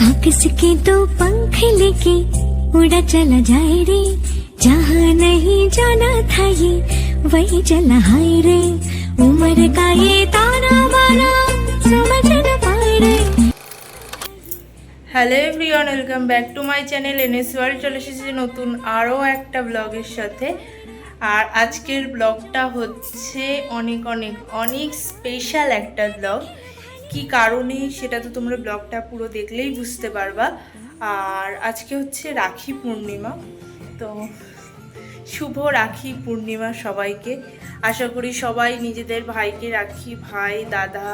आकाश के दो पंख लेके उड़ा चला जाए रे जहाँ नहीं जाना था ये वही चला हाय रे उम्र का ये ताना बाना समझ न पाए रे hello everyone welcome back to my channel NS world চলে এসেছি নতুন আরও একটা ব্লগের সাথে আর আজকের ব্লগটা হচ্ছে অনেক অনেক অনেক স্পেশাল একটা ব্লগ কি কারণে সেটা তো তোমরা ব্লগটা পুরো দেখলেই বুঝতে পারবা। আর আজকে হচ্ছে রাখি পূর্ণিমা, তো শুভ রাখি পূর্ণিমা সবাইকে। আশা করি সবাই নিজেদের ভাইকে রাখি, ভাই, দাদা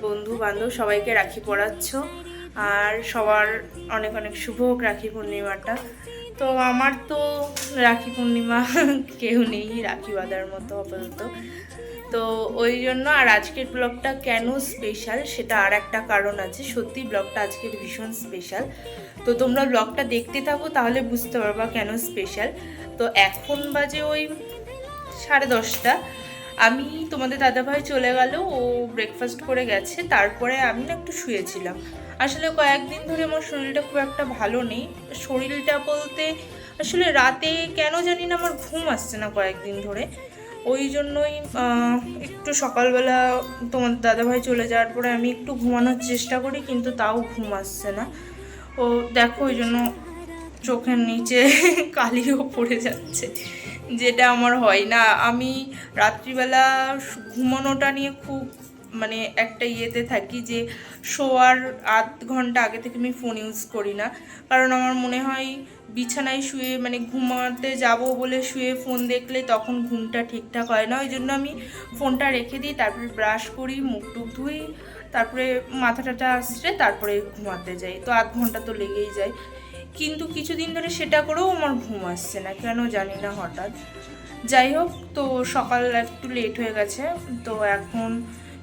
বন্ধু বান্ধব সবাইকে রাখি পড়াচ্ছ আর সবার অনেক অনেক শুভ হোক রাখি পূর্ণিমাটা। তো আমার তো রাখি পূর্ণিমা কেউ নেই, রাখি বাঁধার মতো আপাতত। তো ওই জন্য আর আজকের ব্লগটা কেন স্পেশাল সেটা আর একটা কারণ আছে। সত্যি ব্লগটা আজকের ভীষণ স্পেশাল তো তোমরা ব্লগটা দেখতে থাকো, তাহলে বুঝতে পারবা কেন স্পেশাল তো এখন বাজে ওই সাড়ে দশটা। আমি, তোমাদের দাদাভাই চলে গেল, ও ব্রেকফাস্ট করে গেছে, তারপরে আমি না একটু শুয়েছিলাম। আসলে কয়েকদিন ধরে আমার শরীরটা খুব একটা ভালো নেই। শরীরটা বলতে, আসলে রাতে কেন জানি না আমার ঘুম আসছে না কয়েকদিন ধরে। ওই জন্যই একটু সকালবেলা তোমার দাদাভাই চলে যাওয়ার পরে আমি একটু ঘুমানোর চেষ্টা করি, কিন্তু তাও ঘুম আসছে না। ও দেখো ওই জন্য চোখের নিচে কালিও পড়ে যাচ্ছে, যেটা আমার হয় না। আমি রাত্রিবেলা ঘুমানোটা নিয়ে খুব মানে একটা ইয়েতে থাকি যে শোয়ার আধ ঘণ্টা আগে থেকে আমি ফোন ইউজ করি না। কারণ আমার মনে হয় বিছানায় শুয়ে মানে ঘুমাতে যাব বলে শুয়ে ফোন দেখলে তখন ঘুমটা ঠিকঠাক হয় না। ওই জন্য আমি ফোনটা রেখে দিই, তারপরে ব্রাশ করি, মুখ টুক ধুই, তারপরে মাথা টাটা আসছে তারপরে ঘুমাতে যাই। তো আধ ঘণ্টা তো লেগেই যায়। কিন্তু কিছুদিন ধরে সেটা করেও আমার ঘুম আসছে না, কেন জানি না হঠাৎ। যাই হোক, তো সকাল একটু লেট হয়ে গেছে। তো এখন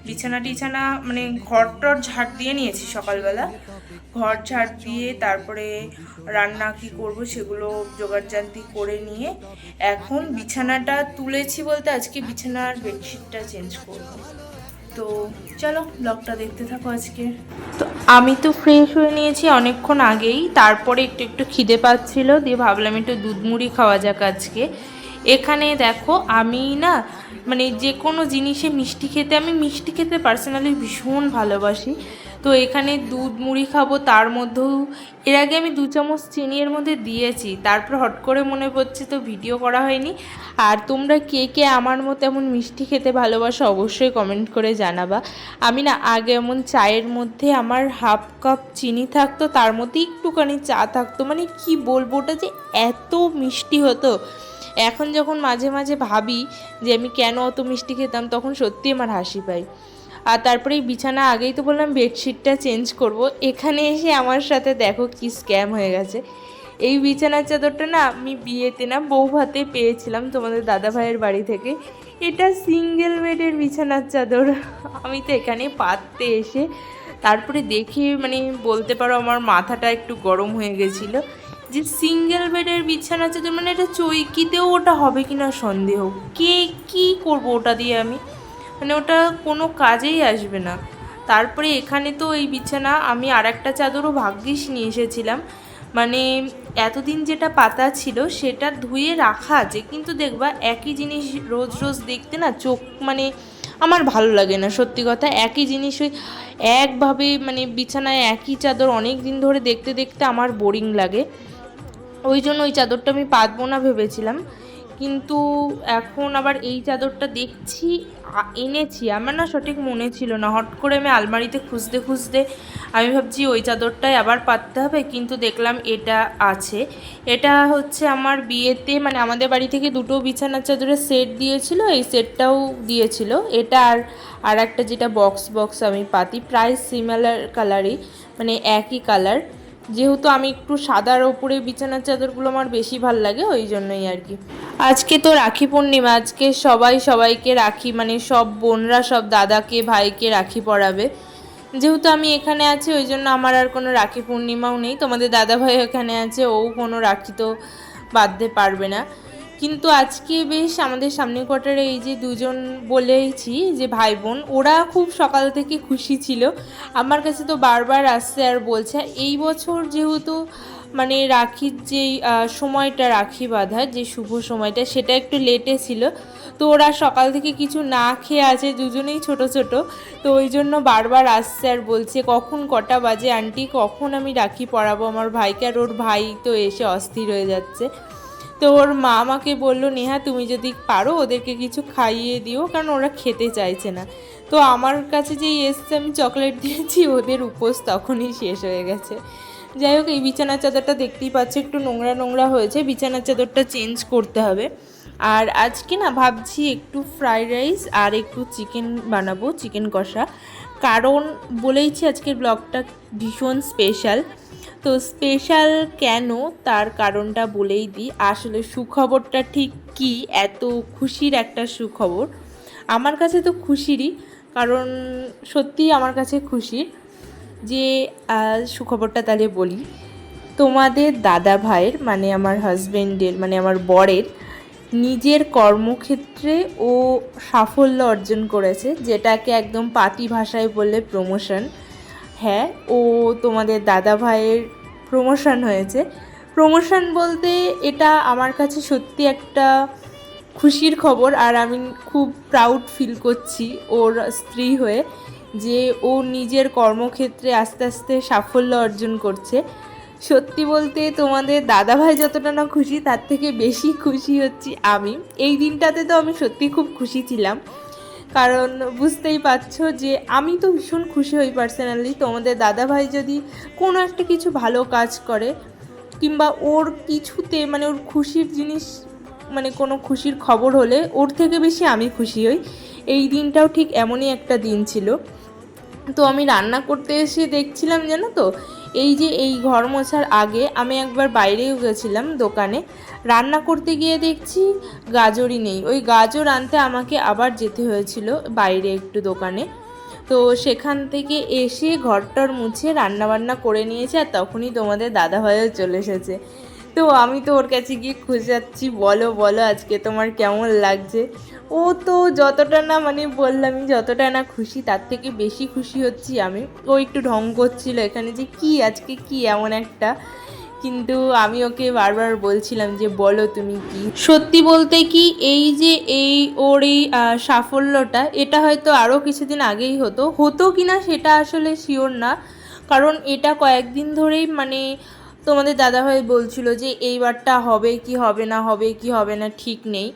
বিছানা টিছানা মানে ঘর টর ঝাড় দিয়ে নিয়েছি সকালবেলা। ঘর ঝাড় দিয়ে তারপরে রান্না কি করব সেগুলো জোগাড়জান্তি করে নিয়ে এখন বিছানাটা তুলেছি বলতে আজকে বিছানার বেডশিটটা চেঞ্জ করব। তো চলো ব্লগটা দেখতে থাকো আজকে। তো আমি তো ফ্রেশ হয়ে নিয়েছি অনেকক্ষণ আগেই, তারপরে একটু একটু খিদে পাচ্ছিল, দিয়ে ভাবলাম একটু দুধ মুড়ি খাওয়া যাক আজকে। এখানে দেখো আমি না মানে যে কোনো জিনিসে মিষ্টি খেতে, আমি মিষ্টি খেতে পার্সোনালি ভীষণ ভালোবাসি। তো এখানে দুধ মুড়ি খাব তার মধ্যেও, এর আগে আমি দু চামচ চিনি এর মধ্যে দিয়েছি, তারপর হট করে মনে পড়ছে তো ভিডিও করা হয়নি। আর তোমরা কে কে আমার মতো এমন মিষ্টি খেতে ভালোবাসো অবশ্যই কমেন্ট করে জানাবা। আমি না আগে এমন চায়ের মধ্যে আমার হাফ কাপ চিনি থাকতো, তার মধ্যে একটুখানি চা থাকতো মানে কি বলব, ওটা যে এত মিষ্টি হতো। এখন যখন মাঝে মাঝে ভাবি যে আমি কেন অত মিষ্টি খেতাম, তখন সত্যি আমার হাসি পায়। আর তারপরে বিছানা আগেই তো বললাম বেডশিটটা চেঞ্জ করব। এখানে এসে আমার সাথে দেখো কি স্ক্যাম হয়ে গেছে। এই বিছানার চাদরটা না আমি বিয়েতে না বউ ভাতে পেয়েছিলাম তোমাদের দাদা ভাইয়ের বাড়ি থেকে। এটা সিঙ্গেল বেডের বিছানার চাদর। আমি তো এখানে পাততে এসে তারপরে দেখে মানে বলতে পারো আমার মাথাটা একটু গরম হয়ে গেছিল যে সিঙ্গেল বেডের বিছানা চাদর মানে এটা চৈকিতেও ওটা হবে কিনা সন্দেহ। কে কি করব ওটা দিয়ে আমি? মানে ওটা কোনো কাজেই আসবে না। তারপরে এখানে তো এই বিছানা আমি আর একটা চাদরও ভাগ্যিস নিয়ে এসেছিলাম। মানে এতদিন যেটা পাতা ছিল সেটা ধুয়ে রাখা আছে, কিন্তু দেখবা একই জিনিস রোজ রোজ দেখতে না চোখ মানে আমার ভালো লাগে না, সত্যি কথা। একই জিনিস ওই একভাবে মানে বিছানায় একই চাদর অনেক দিন ধরে দেখতে দেখতে আমার বোরিং লাগে। ওই জন্য ওই চাদরটা আমি পাতবো না ভেবেছিলাম। কিন্তু এখন আবার এই চাদরটা দেখছি এনেছি। আমার না সঠিক মনে ছিল না। হট করে আমি আলমারিতে খুঁজতে খুঁজতে আমি ভাবছি ওই চাদরটাই আবার পাততে হবে, কিন্তু দেখলাম এটা আছে। এটা হচ্ছে আমার বিয়েতে মানে আমাদের বাড়ি থেকে দুটো বিছানার চাদরের সেট দিয়েছিল, এই সেটটাও দিয়েছিল। এটা আর আর একটা যেটা বক্স বক্স আমি পাতি, প্রায় সিমিলার কালারই মানে একই কালার যেহেতু আমি একটু সাদার ওপরে বিছানার চাদরগুলো আমার বেশি ভালো লাগে, ওই জন্যই আর কি। আজকে তো রাখি পূর্ণিমা, আজকে সবাই সবাইকে রাখি মানে সব বোনরা, সব দাদাকে, ভাইকে রাখি পরাবে। যেহেতু আমি এখানে আছি, ওই জন্য আমার আর কোনো রাখি পূর্ণিমাও নেই। তোমাদের দাদা ভাই এখানে আছে, ও কোনো রাখি তো বাঁধতে পারবে না। কিন্তু আজকে বেশ আমাদের সামনে কোয়ার্টারে এই যে দুজন বলেছি যে ভাই বোন ওরা খুব সকাল থেকে খুশি ছিল। আমার কাছে তো বারবার আসছে আর বলছে, এই বছর যেহেতু মানে রাখির যেই সময়টা রাখি বাঁধার, যে শুভ সময়টা, সেটা একটু লেটে ছিল। তো ওরা সকাল থেকে কিছু না খেয়ে আছে, দুজনেই ছোট ছোট। তো ওই জন্য বারবার আসছে আর বলছে, কখন কটা বাজে, আন্টি? কখন আমি রাখি পরাবো আমার ভাইকে? আর ওর ভাই তো এসে অস্থির হয়ে যাচ্ছে। তো ওর মা আমাকে বলল, নেহা, তুমি যদি পারো ওদেরকে কিছু খাইয়ে দিও, কারণ ওরা খেতে চাইছে না। তো আমার কাছে যেই এসছে, আমি চকলেট দিয়েছি, ওদের উপোস তখনই শেষ হয়ে গেছে। যাই হোক, এই বিছানার চাদরটা দেখতেই পাচ্ছি, একটু নোংরা নোংরা হয়েছে, বিছানার চাদরটা চেঞ্জ করতে হবে। আর আজকে না ভাবছি একটু ফ্রাইড রাইস আর একটু চিকেন বানাবো, চিকেন কষা। কারণ বলেইছি আজকের ব্লগটা ভীষণ স্পেশাল। তো স্পেশাল কেন? তার কারণটা বলেই দিই। আসলে সুখবরটা ঠিক কি? এত খুশির একটা সুখবর। আমার কাছে তো খুশিরই, কারণ সত্যিই আমার কাছে খুশির যে সুখবরটা তাহলে বলি। তোমাদের দাদা ভাইয়ের মানে আমার হাজবেন্ডের মানে আমার বরের, নিজের কর্মক্ষেত্রে ও সাফল্য অর্জন করেছে, যেটাকে একদম পাতি ভাষায় বললে প্রমোশন হ্যাঁ ও তোমাদের দাদা ভাইয়ের প্রমোশন হয়েছে। প্রমোশন বলতে এটা আমার কাছে সত্যি একটা খুশির খবর আর আমি খুব প্রাউড ফিল করছি ওর স্ত্রী হয়ে যে ও নিজের কর্মক্ষেত্রে আস্তে আস্তে সাফল্য অর্জন করছে। সত্যি বলতে তোমাদের দাদাভাই যতটা না খুশি, তার থেকে বেশি খুশি হচ্ছি আমি। এই দিনটাতে তো আমি সত্যি খুব খুশি ছিলাম। কারণ বুঝতেই পারছ যে আমি তো ভীষণ খুশি হই পার্সোনালি তোমাদের দাদাভাই যদি কোনো একটা কিছু ভালো কাজ করে, কিংবা ওর কিছুতে মানে ওর খুশির জিনিস মানে কোনো খুশির খবর হলে ওর থেকে বেশি আমি খুশি হই। এই দিনটাও ঠিক এমনই একটা দিন ছিল। তো আমি রান্না করতে এসে দেখছিলাম জানো তো এই যে এই ঘর মোছার আগে আমি একবার বাইরেও গেছিলাম দোকানে। রান্না করতে গিয়ে দেখছি গাজরই নেই। ওই গাজর আনতে আমাকে আবার যেতে হয়েছিল বাইরে একটু দোকানে। তো সেখান থেকে এসে ঘরটর মুছে রান্নাবান্না করে নিয়েছে আর তখনই তোমাদের দাদাভাইও চলে এসেছে। তো আমি তো ওর কাছে গিয়ে খুঁজাচ্ছি বলো বলো আজকে তোমার কেমন লাগছে? ও তো যতটা না মানে বললামই, যতটা না খুশি, তার থেকে বেশি খুশি হচ্ছি আমি। ও একটু ঢং করছিল এখানে যে, কি আজকে কি এমন একটা? কিন্তু আমি ওকে বারবার বলছিলাম যে, বলো তুমি কি? সত্যি বলতে কি, এই যে এই ওর এই সাফল্যটা, এটা হয়তো আরও কিছুদিন আগেই হতো। হতো কি না সেটা আসলে শিওর না। কারণ এটা কয়েকদিন ধরেই মানে তোমাদের দাদাভাই বলছিল যে এইবারটা হবে কি হবে না, হবে কি হবে না, ঠিক নেই।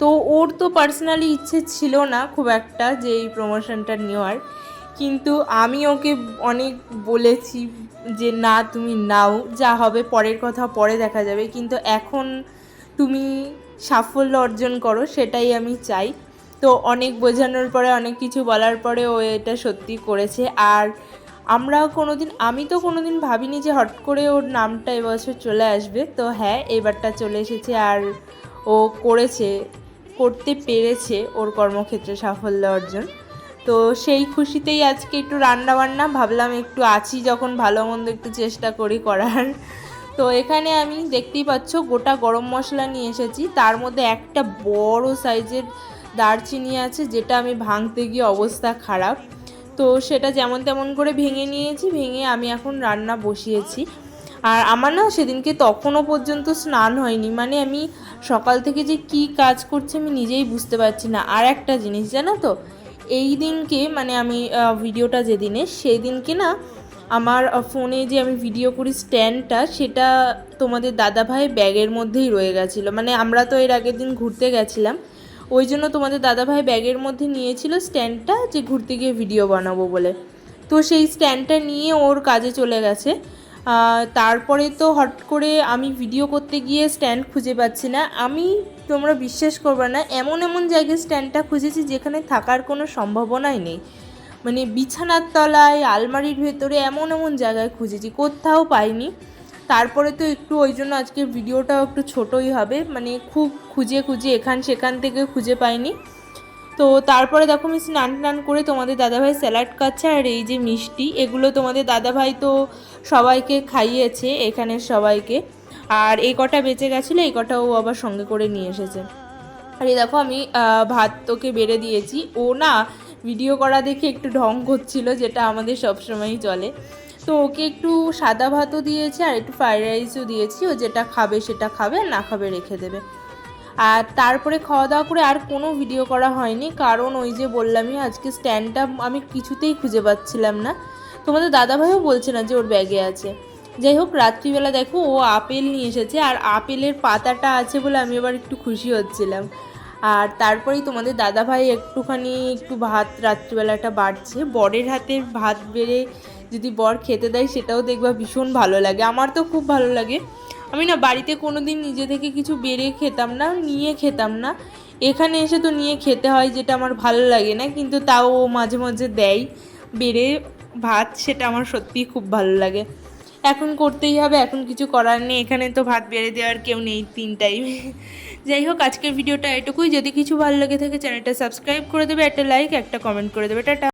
তো ওর তো পার্সোনালি ইচ্ছে ছিল না খুব একটা যে এই প্রমোশনটা নেওয়ার। কিন্তু আমি ওকে অনেক বলেছি যে না, তুমি নাও, যা হবে পরের কথা পরে দেখা যাবে। কিন্তু এখন তুমি সাফল্য অর্জন করো, সেটাই আমি চাই। তো অনেক বোঝানোর পরে, অনেক কিছু বলার পরে ও এটা সত্যি করেছে। আর আমরাও কোনোদিন, আমি তো কোনো দিন ভাবিনি যে হট করে ওর নামটা এবছর চলে আসবে। তো হ্যাঁ এবারটা চলে এসেছে আর ও করেছে, করতে পেরেছে ওর কর্মক্ষেত্রে সাফল্য অর্জন। তো সেই খুশিতেই আজকে একটু রান্না বান্না ভাবলাম একটু আছি যখন ভালো মন্দ একটু চেষ্টা করি করার। তো এখানে আমি দেখতেই পাচ্ছ গোটা গরম মশলা নিয়ে এসেছি। তার মধ্যে একটা বড় সাইজের দারচিনি আছে, যেটা আমি ভাঙতে গিয়ে অবস্থা খারাপ। তো সেটা যেমন তেমন করে ভেঙে নিয়েছি, ভেঙে আমি এখন রান্না বসিয়েছি। আর আমার না সেদিনকে তখনও পর্যন্ত স্নান হয়নি। মানে আমি সকাল থেকে যে কি কাজ করছি আমি নিজেই বুঝতে পারছি না। আর একটা জিনিস, জানো তো? এই দিনকে মানে আমি ভিডিওটা যেদিনে সেই দিনকে না আমার ফোনে যে আমি ভিডিও করি স্ট্যান্ডটা, সেটা তোমাদের দাদাভাই ব্যাগের মধ্যেই রয়ে গেছিল। মানে আমরা তো এর আগের দিন ঘুরতে গেছিলাম। ওই জন্য তোমাদের দাদাভাই ব্যাগের মধ্যে নিয়েছিল স্ট্যান্ডটা যে ঘুরতে গিয়ে ভিডিও বানাবো বলে। তো সেই স্ট্যান্ডটা নিয়ে ওর কাজে চলে গেছে। তারপরে তো হট করে আমি ভিডিও করতে গিয়ে স্ট্যান্ড খুঁজে পাচ্ছি না। আমি, তোমরা বিশ্বাস করবে না, এমন এমন জায়গায় স্ট্যান্ডটা খুঁজেছি যেখানে থাকার কোনো সম্ভাবনাই নেই। মানে বিছানার তলায়, আলমারির ভেতরে এমন এমন জায়গায় খুঁজেছি, কোথাও পাইনি। তারপরে তো একটু ওই জন্য আজকের ভিডিওটাও একটু ছোটই হবে। মানে খুব খুঁজে খুঁজে এখান সেখান থেকে খুঁজে পাইনি। তো তারপরে দেখো আমি স্নান টান করে তোমাদের দাদাভাই স্যালাড খাচ্ছে আর এই যে মিষ্টি, এগুলো তোমাদের দাদাভাই তো সবাইকে খাইয়েছে, এখানের সবাইকে। আর এই কটা বেঁচে গেছিল, এই কটা ও আবার সঙ্গে করে নিয়ে এসেছে। আর এই দেখো আমি ভাত তোকে বেড়ে দিয়েছি। ও না ভিডিও করা দেখে একটু ঢং করছিল, যেটা আমাদের সবসময়ই চলে। তো ওকে একটু সাদা ভাতও দিয়েছি আর একটু ফ্রাইড রাইসও দিয়েছি। ও যেটা খাবে সেটা খাবে না খাবে রেখে দেবে। আর তারপরে খাওয়া দাওয়া করে আর কোনো ভিডিও করা হয়নি। কারণ ওই যে বললামই, আজকে স্ট্যান্ডটা আমি কিছুতেই খুঁজে পাচ্ছিলাম না। তোমাদের দাদাভাইও বলছে না যে ওর ব্যাগে আছে। যাই হোক, রাত্রিবেলা দেখো, ও আপেল নিয়ে এসেছে আর আপেলের পাতাটা আছে বলে আমি এবার একটু খুশি হচ্ছিলাম। আর তারপরেই তোমাদের দাদাভাই একটুখানি একটু ভাত রাত্রিবেলাটা বাড়ছে। বরের হাতের ভাত বেড়ে যদি বর খেতে দেয়, সেটাও দেখবা ভীষণ ভালো লাগে। আমার তো খুব ভালো লাগে। আমি না বাড়িতে কোনো দিন নিজে থেকে কিছু বেড়ে খেতাম না, নিয়ে খেতাম না। এখানে এসে তো নিয়ে খেতে হয়, যেটা আমার ভালো লাগে না, কিন্তু তাও ও মাঝে মাঝে দেয়। বেড়ে ভাত, সেটা আমার সত্যিই খুব ভালো লাগে। এখন করতেই হবে, এখন কিছু করার নেই। এখানে তো ভাত বেড়ে দেওয়ার কেউ নেই তিন টাইম যাই হোক, আজকের ভিডিওটা এটুকুই। যদি কিছু ভালো লেগে থাকে, চ্যানেলটা সাবস্ক্রাইব করে দেবে, একটা লাইক একটা কমেন্ট করে দেবে। টাটা।